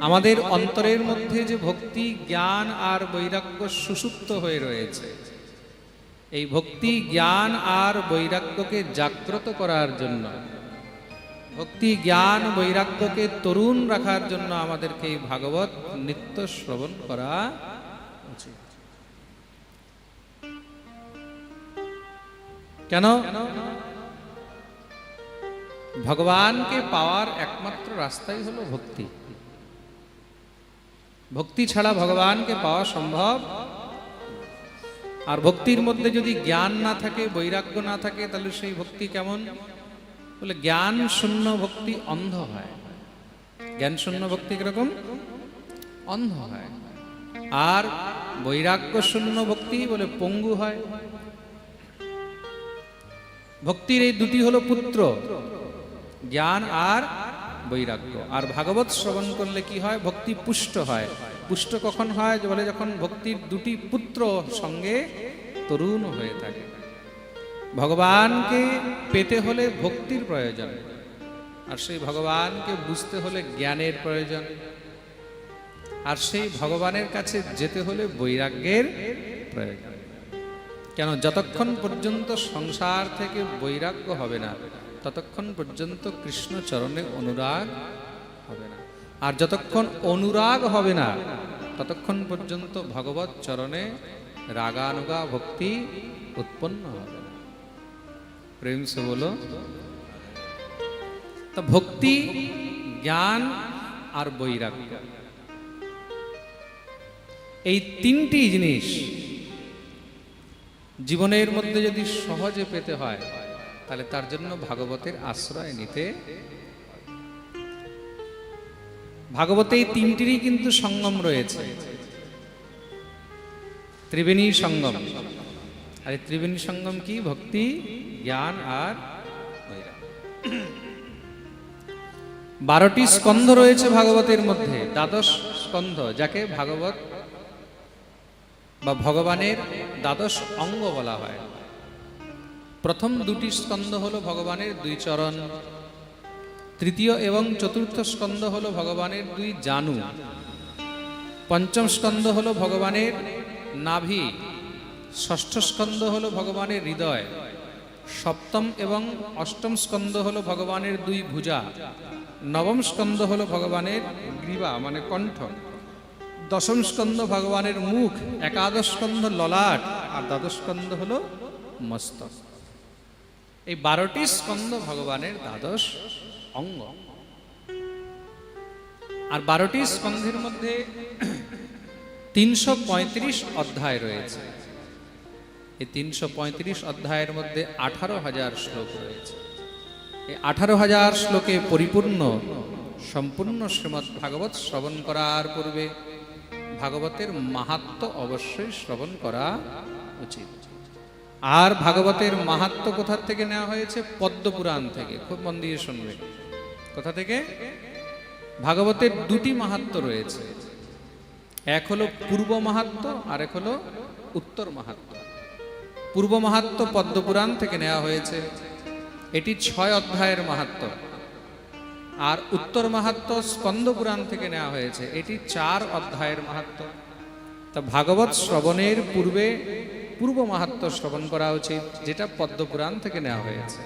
আমাদের অন্তরের মধ্যে যে ভক্তি, জ্ঞান আর বৈরাগ্য সুসুপ্ত হয়ে রয়েছে, এই ভক্তি, জ্ঞান আর বৈরাগ্যকে জাগ্রত করার জন্য, ভক্তি, জ্ঞান, বৈরাগ্যকে তরুণ রাখার জন্য আমাদেরকে এই ভাগবত নিত্য শ্রবণ করা উচিত। কেন? ভগবানকে পাওয়ার একমাত্র রাস্তাই হলো ভক্তি। ভক্তি ছাড়া ভগবানকে পাওয়া সম্ভব। আর ভক্তির মধ্যে যদি জ্ঞান না থাকে, বৈরাগ্য না থাকে, তাহলে সেই ভক্তি কেমন? বলে জ্ঞান শূন্য ভক্তি অন্ধ হয়। জ্ঞান শূন্য ভক্তি কীরকম? অন্ধ হয়। আর বৈরাগ্য শূন্য ভক্তি বলে পঙ্গু হয়। ভক্তির এই দুটি হলো পুত্র, জ্ঞান আর বৈরাগ্য। আর ভাগবত শ্রবণ করলে কি হয়? ভক্তি পুষ্ট হয়। পুষ্ট কখন হয়? বলে যখন ভক্তির দুটি পুত্র সঙ্গে তরুণ হয়ে থাকে। ভগবানকে পেতে হলে ভক্তির প্রয়োজন। আর সেই ভগবানকে বুঝতে হলে জ্ঞানের প্রয়োজন। আর সেই ভগবানের কাছে যেতে হলে বৈরাগ্যের প্রয়োজন। কেন? যতক্ষণ পর্যন্ত সংসার থেকে বৈরাগ্য হবে না ততক্ষণ পর্যন্ত কৃষ্ণ চরণে অনুরাগ হবে না। আর যতক্ষণ অনুরাগ হবে না, ততক্ষণ পর্যন্ত ভগবত চরণে রাগানুগা ভক্তি উৎপন্ন হবে প্রেম সে বলো, তা ভক্তি, জ্ঞান আর বৈরাগ্য, এই তিনটি জিনিস জীবনের মধ্যে যদি সহজে পেতে হয় তাহলে তার জন্য ভাগবতের আশ্রয় নিতে। ভাগবতে এই তিনটিরই কিন্তু সঙ্গম রয়েছে। ত্রিবেণী সঙ্গম। আর এই ত্রিবেণী সঙ্গম কি? ভক্তি, জ্ঞান আর বারোটি স্কন্ধ রয়েছে ভাগবতের মধ্যে। দ্বাদশ স্কন্ধ, যাকে ভাগবত বা ভগবানের দ্বাদশ অঙ্গ বলা হয়। প্রথম দুটি স্কন্ধ হলো ভগবানের দুই চরণ। তৃতীয় এবং চতুর্থ স্কন্ধ হলো ভগবানের দুই জানু। পঞ্চম স্কন্ধ হলো ভগবানের নাভি। ষষ্ঠ স্কন্ধ হলো ভগবানের হৃদয়। সপ্তম এবং অষ্টম স্কন্ধ হলো ভগবানের দুই ভুজা। নবম স্কন্ধ হলো ভগবানের গ্রীবা মানে কণ্ঠ। দশম স্কন্ধ ভগবানের মুখ। একাদশ স্কন্ধ ললাট। আর দ্বাদশ স্কন্ধ হলো মস্তক। এই বারোটি স্কন্ধ ভগবানের দ্বাদশ অঙ্গ। আর বারোটি স্কন্ধের মধ্যে তিনশো পঁয়ত্রিশ অধ্যায় রয়েছে। এই তিনশো পঁয়ত্রিশ অধ্যায়ের মধ্যে আঠারো হাজার শ্লোক রয়েছে। এই আঠারো হাজার শ্লোকে পরিপূর্ণ, সম্পূর্ণ শ্রীমৎ ভাগবত শ্রবণ করার পূর্বে ভাগবতের মাহাত্ম অবশ্যই শ্রবণ করা উচিত। আর ভাগবতের মাহাত্ম কোথা থেকে নেওয়া হয়েছে? পদ্মপুরাণ থেকে। খুব মন দিয়ে শুনবে। কোথা থেকে? ভাগবতের দুটি মাহাত্ম রয়েছে। এক হলো পূর্ব মাহাত্ম আর এক হলো উত্তর মাহাত্ম। পূর্ব মাহাত্ম পদ্মপুরাণ থেকে নেওয়া হয়েছে। এটি ছয় অধ্যায়ের মাহাত্ম। আর উত্তর মাহাত্ম স্কন্দ পুরাণ থেকে নেওয়া হয়েছে। এটি চার অধ্যায়ের মাহাত্ম। তা ভাগবত শ্রবণের পূর্বে পূর্ব মাহাত্ম শ্রবণ করা উচিত যেটা পদ্মপুরাণ থেকে নেওয়া হয়েছে।